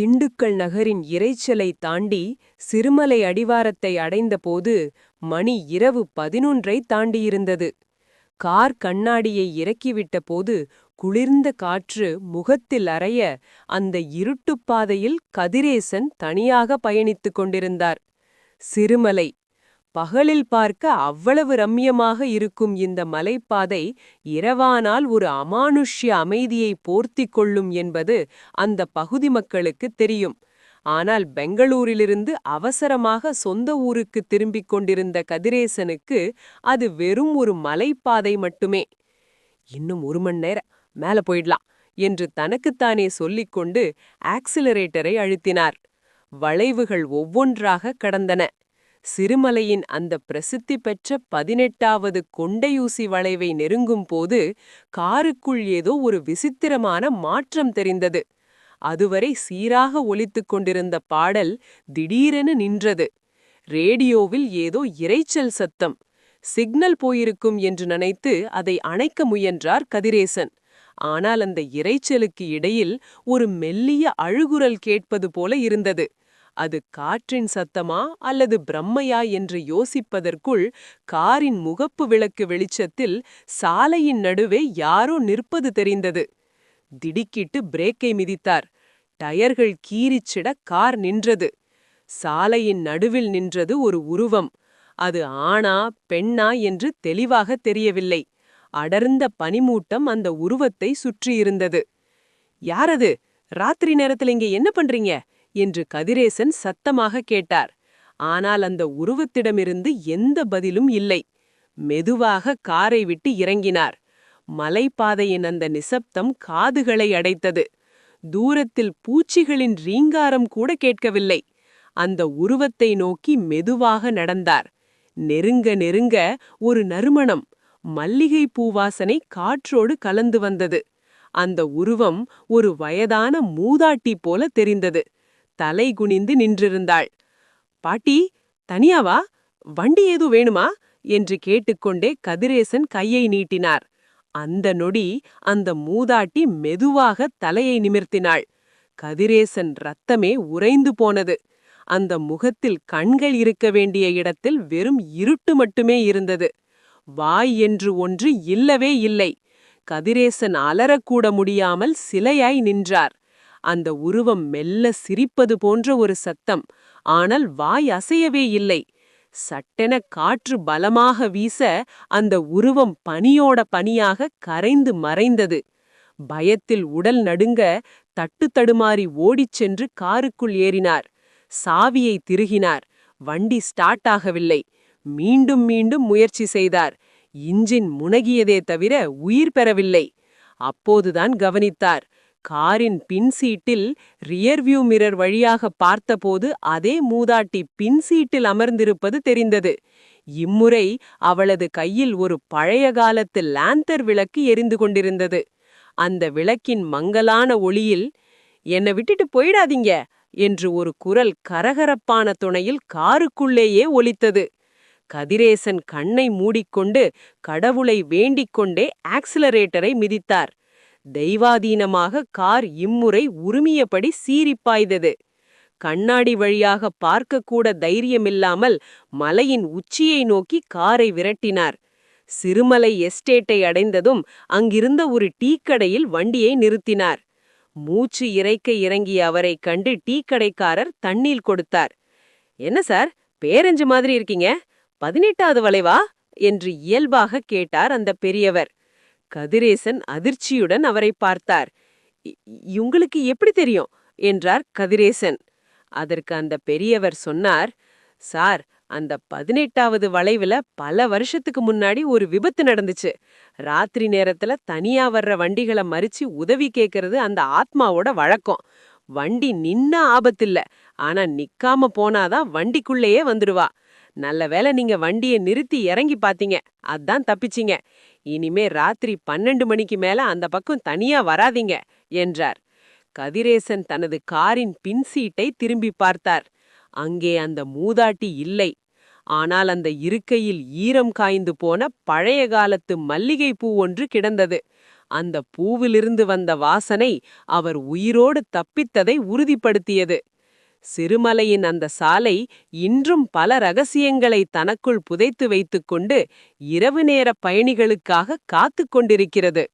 திண்டுக்கல் நகரின் இரைச்சலை தாண்டி சிறுமலை அடிவாரத்தை அடைந்தபோது மணி இரவு பதினொன்றை தாண்டியிருந்தது. கார் கண்ணாடியை இறக்கிவிட்ட போது குளிர்ந்த காற்று முகத்தில் அறைய அந்த இருட்டுப் பாதையில் கதிரேசன் தனியாக பயணித்துக் கொண்டிருந்தார். சிறுமலை பகலில் பார்க்க அவ்வளவு ரம்யமாக இருக்கும் இந்த மலைப்பாதை இரவானால் ஒரு அமானுஷ்ய அமைதியை போர்த்திக் கொள்ளும் என்பது அந்த பகுதி மக்களுக்குத் தெரியும். ஆனால் பெங்களூரிலிருந்து அவசரமாக சொந்த ஊருக்கு திரும்பிக் கொண்டிருந்த கதிரேசனுக்கு அது வெறும் ஒரு மலைப்பாதை மட்டுமே. இன்னும் ஒரு மணி நேரம் மேல போயிடலாம் என்று தனக்குத்தானே சொல்லிக்கொண்டு ஆக்சிலரேட்டரை அழுத்தினார். வளைவுகள் ஒவ்வொன்றாக கடந்தன. சிறுமலையின் அந்த பிரசித்தி பெற்ற பதினெட்டாவது கொண்டையூசி வளைவை நெருங்கும் போது காருக்குள் ஏதோ ஒரு விசித்திரமான மாற்றம் தெரிந்தது. அதுவரை சீராக ஒலித்துக் கொண்டிருந்த பாடல் திடீரென நின்றது. ரேடியோவில் ஏதோ இரைச்சல் சத்தம். சிக்னல் போயிருக்கும் என்று நினைத்து அதை அணைக்க முயன்றார் கதிரேசன். ஆனால் அந்த இரைச்சலுக்கு இடையில் ஒரு மெல்லிய அழுகுரல் கேட்பது போல இருந்தது. அது காற்றின் சத்தமா அல்லது பிரம்மையா என்று யோசிப்பதற்குள் காரின் முகப்பு விளக்கு வெளிச்சத்தில் சாலையின் நடுவே யாரோ நிற்பது தெரிந்தது. திடுக்கிட்டு பிரேக்கை மிதித்தார். டயர்கள் கீறிச்சிட கார் நின்றது. சாலையின் நடுவில் நின்றது ஒரு உருவம். அது ஆணா பெண்ணா என்று தெளிவாக தெரியவில்லை. அடர்ந்த பனிமூட்டம் அந்த உருவத்தை சுற்றியிருந்தது. யாரது? ராத்திரி நேரத்துல இங்கே என்ன பண்றீங்க? என்று கதிரேசன் சத்தமாக கேட்டார். ஆனால் அந்த உருவத்திடமிருந்து எந்த பதிலும் இல்லை. மெதுவாக காரை விட்டு இறங்கினார். மலைப்பாதையின் அந்த நிசப்தம் காதுகளை அடைத்தது. தூரத்தில் பூச்சிகளின் ரீங்காரம் கூட கேட்கவில்லை. அந்த உருவத்தை நோக்கி மெதுவாக நடந்தார். நெருங்க நெருங்க ஒரு நறுமணம் மல்லிகை பூவாசனை காற்றோடு கலந்து வந்தது. அந்த உருவம் ஒரு வயதான மூதாட்டி போல தெரிந்தது. தலை குனிந்து நின்றிருந்தாள். பாட்டி தனியாவா? வண்டி ஏதோ வேணுமா? என்று கேட்டுக்கொண்டே கதிரேசன் கையை நீட்டினார். அந்த நொடி அந்த மூதாட்டி மெதுவாக தலையை நிமிர்த்தினாள். கதிரேசன் ரத்தமே உறைந்து போனது. அந்த முகத்தில் கண்கள் இருக்க வேண்டிய இடத்தில் வெறும் இருட்டு மட்டுமே இருந்தது. வாய் என்று ஒன்று இல்லவே இல்லை. கதிரேசன் அலறக்கூட முடியாமல் சிலையாய் நின்றார். அந்த உருவம் மெல்ல சிரிப்பது போன்ற ஒரு சத்தம். ஆனால் வாய் அசையவே இல்லை. சட்டென காற்று பலமாக வீச அந்த உருவம் பனியோட பனியாக கரைந்து மறைந்தது. பயத்தில் உடல் நடுங்க தட்டு தடுமாறி ஓடிச் சென்று காருக்குள் ஏறினார். சாவியை திருகினார். வண்டி ஸ்டார்ட் ஆகவில்லை. மீண்டும் மீண்டும் முயற்சி செய்தார். இன்ஜின் முனகியதே தவிர உயிர் பெறவில்லை. அப்போதுதான் கவனித்தார். காரின் பின் சீட்டில் ரியர்வியூ மிரர் வழியாக பார்த்தபோது அதே மூதாட்டி பின் சீட்டில் அமர்ந்திருப்பது தெரிந்தது. இம்முறை அவளது கையில் ஒரு பழைய காலத்து லாந்தர் விளக்கு எரிந்து கொண்டிருந்தது. அந்த விளக்கின் மங்கலான ஒளியில் என்னை விட்டுட்டு போயிடாதீங்க என்று ஒரு குரல் கரகரப்பான துணையில் காருக்குள்ளேயே ஒலித்தது. கதிரேசன் கண்ணை மூடிக்கொண்டு கடவுளை வேண்டிக் கொண்டே ஆக்சிலரேட்டரை மிதித்தார். தெய்வாதீனமாக கார் இம்முறை உருமியபடி சீரிப்பாய்ந்தது கண்ணாடி வழியாக பார்க்கக்கூட தைரியமில்லாமல் மலையின் உச்சியை நோக்கி காரை விரட்டினார். சிறுமலை எஸ்டேட்டை அடைந்ததும் அங்கிருந்த ஒரு டீக்கடையில் வண்டியை நிறுத்தினார். மூச்சு இறைக்க இறங்கிய அவரைக் கண்டு டீக்கடைக்காரர் தண்ணீர் கொடுத்தார். என்ன சார் பேரஞ்சு மாதிரி இருக்கீங்க? பதினெட்டாவது வளைவா? என்று இயல்பாக கேட்டார் அந்த பெரியவர். கதிரேசன் அதிர்ச்சியுடன் அவரை பார்த்தார். உங்களுக்கு எப்படி தெரியும்? என்றார் கதிரேசன். அதற்கு அந்த பெரியவர் சொன்னார் சார் அந்த பதினெட்டாவது வளைவுல பல வருஷத்துக்கு முன்னாடி ஒரு விபத்து நடந்துச்சு. ராத்திரி நேரத்துல தனியா வர்ற வண்டிகளை மறிச்சு உதவி கேட்கறது அந்த ஆத்மாவோட வழக்கம். வண்டி நின்னா ஆபத்தில்ல. ஆனா நிக்காம போனாதான் வண்டிக்குள்ளேயே வந்துடுவா. நல்ல வேலை நீங்க வண்டியை நிறுத்தி இறங்கி பாத்தீங்க அதான் தப்பிச்சிங்க. இனிமே ராத்திரி பன்னெண்டு மணிக்கு மேல அந்த பக்கம் தனியா வராதீங்க என்றார். கதிரேசன் தனது காரின் பின் சீட்டை திரும்பி பார்த்தார். அங்கே அந்த மூதாட்டி இல்லை. ஆனால் அந்த இருக்கையில் ஈரம் காய்ந்து போன பழைய காலத்து மல்லிகை பூ ஒன்று கிடந்தது. அந்த பூவிலிருந்து வந்த வாசனை அவர் உயிரோடு தப்பித்ததை உறுதிப்படுத்தியது. சிறுமலையின் அந்த சாலை இன்றும் பல ரகசியங்களை தனக்குள் புதைத்து வைத்துக்கொண்டு இரவு நேர பயணிகளுக்காக காத்துக் கொண்டிருக்கிறது.